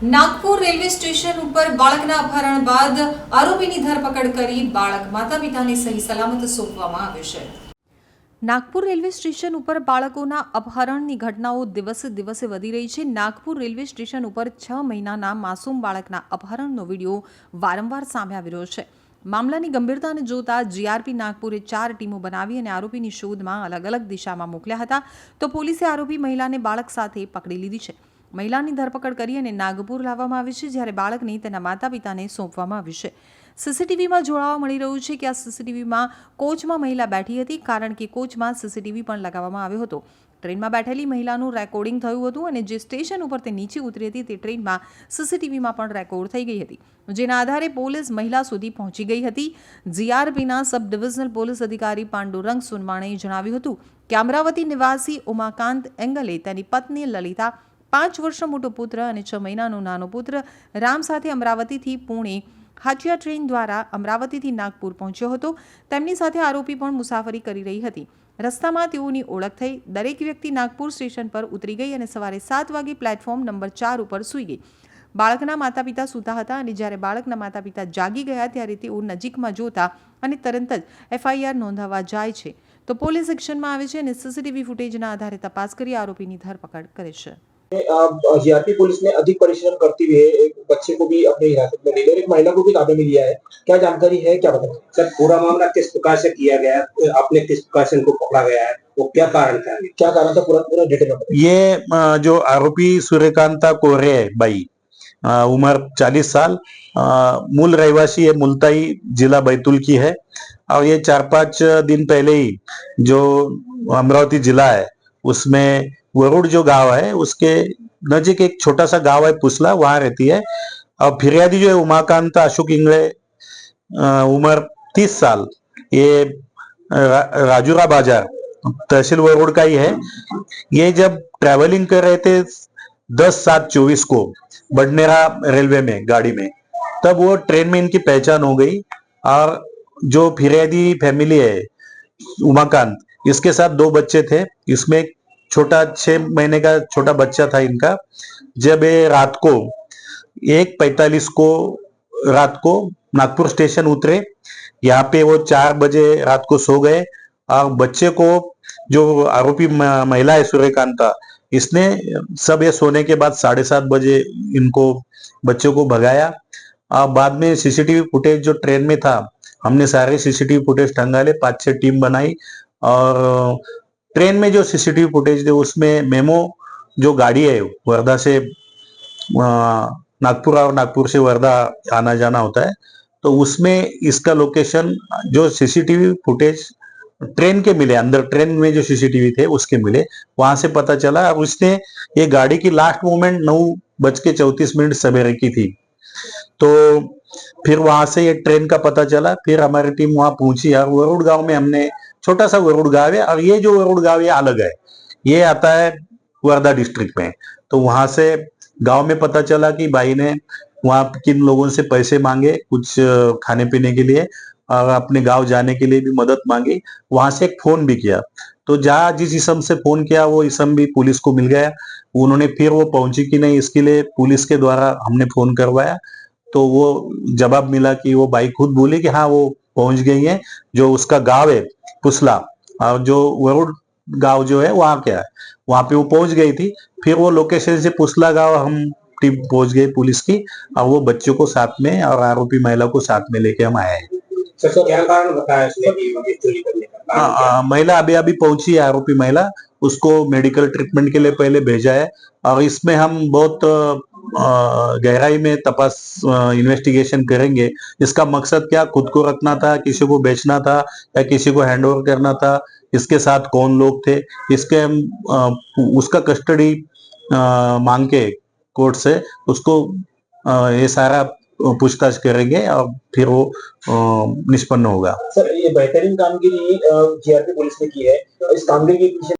Nagpur railway station ઉપર બાળકના અપહરણ બાદ આરોપીની ધરપકડ કરી બાળક માતા પિતાને સહી સલામત સોંપવામાં આવ્યું છે. નાગપુર રેલવે સ્ટેશન ઉપર બાળકોના અપહરણની ઘટનાઓ દિવસે દિવસે વધી રહી છે. નાગપુર રેલવે સ્ટેશન ઉપર છ મહિનાના માસૂમ બાળકના અપહરણનો વીડિયો વારંવાર સામે આવી રહ્યો છે. મામલાની ગંભીરતાને જોતા જીઆરપી નાગપુરે ચાર ટીમો બનાવી અને આરોપીની શોધમાં અલગ અલગ દિશામાં મોકલ્યા હતા. તો પોલીસે આરોપી મહિલાને બાળક સાથે પકડી લીધી છે. મહિલાની ધરપકડ કરી અને નાગપુર લાવવામાં આવી છે, જ્યારે બાળકને તેના માતા પિતાને સોંપવામાં આવ્યું છે. સીસીટીવીમાં જોડાવા મળી રહ્યું છે કે આ સીસીટીવીમાં કોચમાં મહિલા બેઠી હતી, કારણ કે કોચમાં સીસીટીવી પણ લગાવવામાં આવ્યો હતો. ટ્રેનમાં બેઠેલી મહિલાનું રેકોર્ડિંગ થયું હતું અને જે સ્ટેશન ઉપર તે નીચે ઉતરી હતી, તે ટ્રેનમાં સીસીટીવીમાં પણ રેકોર્ડ થઈ ગઈ હતી. જેના આધારે પોલીસ મહિલા સુધી પહોંચી ગઈ હતી. જીઆરપીના સબ ડિવિઝનલ પોલીસ અધિકારી પાંડુરંગ સોનવાણીએ જણાવ્યું હતું કે અમરાવતી નિવાસી ઉમાકાંત એંગલે તેની પત્ની લલિતા પાંચ વર્ષનો મોટો પુત્ર અને છ મહિનાનો નાનો પુત્ર રામ સાથે અમરાવતીથી પુણે હાચિયા ટ્રેન દ્વારા અમરાવતીથી નાગપુર પહોંચ્યો હતો. તેમની સાથે આરોપી પણ મુસાફરી કરી રહી હતી. રસ્તામાં તેઓની ઓળખ થઈ દરેક વ્યક્તિ નાગપુર સ્ટેશન પર ઉતરી ગઈ અને સવારે સાત વાગે પ્લેટફોર્મ નંબર ચાર ઉપર સૂઈ ગઈ. બાળકના માતા પિતા સૂતા હતા અને જ્યારે બાળકના માતા પિતા જાગી ગયા ત્યારે તેઓ નજીકમાં જોતા અને તરત જ એફઆઈઆર નોંધાવવા જાય છે. તો પોલીસ એક્શનમાં આવે છે અને સીસીટીવી ફૂટેજના આધારે તપાસ કરી આરોપીની ધરપકડ કરે છે. जीआरपी पुलिस ने अधिक परिश्रम करते हुए एक बच्चे को भी अपने हिरासत में ले लिया और एक महिला को भी काबू में लिया है। क्या जानकारी है? क्या बताएँ सर पूरा मामला किस प्रकार से किया गया है? आपने किस प्रकार से इनको पकड़ा गया है? वो क्या कारण था? क्या कारण था? पूरा पूरा डिटेल ये जो आरोपी सूर्यकांता कोरे है बाई उम्र 40 साल मूल रहवासी है मुल्ताई जिला बैतूल की है। और ये चार पाँच दिन पहले ही जो अमरावती जिला है उसमें वरुड़ जो गाँव है उसके नजीक एक छोटा सा गाँव है पुसला वहाँ रहती है। और फिरियादी जो है उमाकांत अशोक इंगले अ, उम्र 30 साल। ये रा, राजूरा बाज़ार तहसील वरुड़ का ही है। ये जब ट्रैवलिंग कर रहे थे दस सात चौबीस को बडनेरा रेलवे में गाड़ी में तब वो ट्रेन में इनकी पहचान हो गई और जो फिरियादी फैमिली है उमाकांत इसके साथ दो बच्चे थे। इसमें एक छोटा छह महीने का छोटा बच्चा था इनका। जब ये रात को, एक पैतालीस को रात को नागपुर स्टेशन उतरे, यहाँ पे वो चार बजे रात को सो गए। और बच्चे को जो आरोपी महिला है, सूर्यकांता इसने सब ये सोने के बाद साढ़े सात बजे इनको, बच्चों को भगाया। और बाद में सीसीटीवी फुटेज जो ट्रेन में था, हमने सारे सीसीटीवी फुटेज टंगाले पाँच छह टीम बनाई। और ट्रेन में जो सीसीटीवी फुटेज थे, उसमें मेमो जो गाड़ी है, वर्धा से नागपुर और नागपुर से वर्धा आना जाना होता है तो उसमें इसका लोकेशन जो सीसीटीवी फुटेज ट्रेन के मिले, अंदर ट्रेन में जो सीसीटीवी थे, उसके मिले। वहाँ से पता चला और उसने ये गाड़ी की लास्ट मोमेंट नौ बज के चौतीस मिनट सवेरे की थी। तो फिर वहाँ से ये ट्रेन का पता चला, फिर हमारी टीम वहाँ पहुँची, और वरुड़ गाँव में हमने छोटा सा वरुड़ गाँव है। और ये जो वरुड़ गाँव ये अलग है। ये आता है वर्धा डिस्ट्रिक्ट में। तो वहाँ से गाँव में पता चला कि भाई ने वहाँ किन लोगों से पैसे मांगे कुछ खाने पीने के लिए और अपने गाँव जाने के लिए भी मदद मांगी। वहाँ से एक फ़ोन भी किया। तो जहाँ जिस इसम से फ़ोन किया, वो इसम भी पुलिस को मिल गया। उन्होंने फिर वो पहुँची कि नहीं, इसके लिए पुलिस के द्वारा हमने फ़ोन करवाया। तो वो जवाब मिला कि वो बाई खुद बोली कि हाँ वो पहुँच गई है जो उसका गाँव है पुसला। और जो वरुड़ गाँव जो है वहाँ क्या है। वहाँ पे वो पहुँच गई थी। फिर वो लोकेशन से पुसला गाँव हम टीम पहुँच गई पुलिस की। और वो बच्चों को साथ में और आरोपी महिला को साथ में लेके हम आए हैं। का हाँ? हाँ, महिला अभी अभी पहुँची है आरोपी महिला। उसको मेडिकल ट्रीटमेंट के लिए पहले भेजा है। और इसमें हम बहुत गहराई में तपास इन्वेस्टिगेशन करेंगे, इसका मकसद क्या? खुद को रखना था, किसी को बेचना था, या किसी को हैंड ओवर करना था? इसके साथ कौन लोग थे? इसके हम उसका कस्टडी मांग के कोर्ट से, उसको ये सारा पूछताछ करेंगे और फिर वो निष्पन्न होगा। सर, ये बेहतरीन कामगिरी जीआरपी पुलिस ने की है। इस कामगिरी के पीछे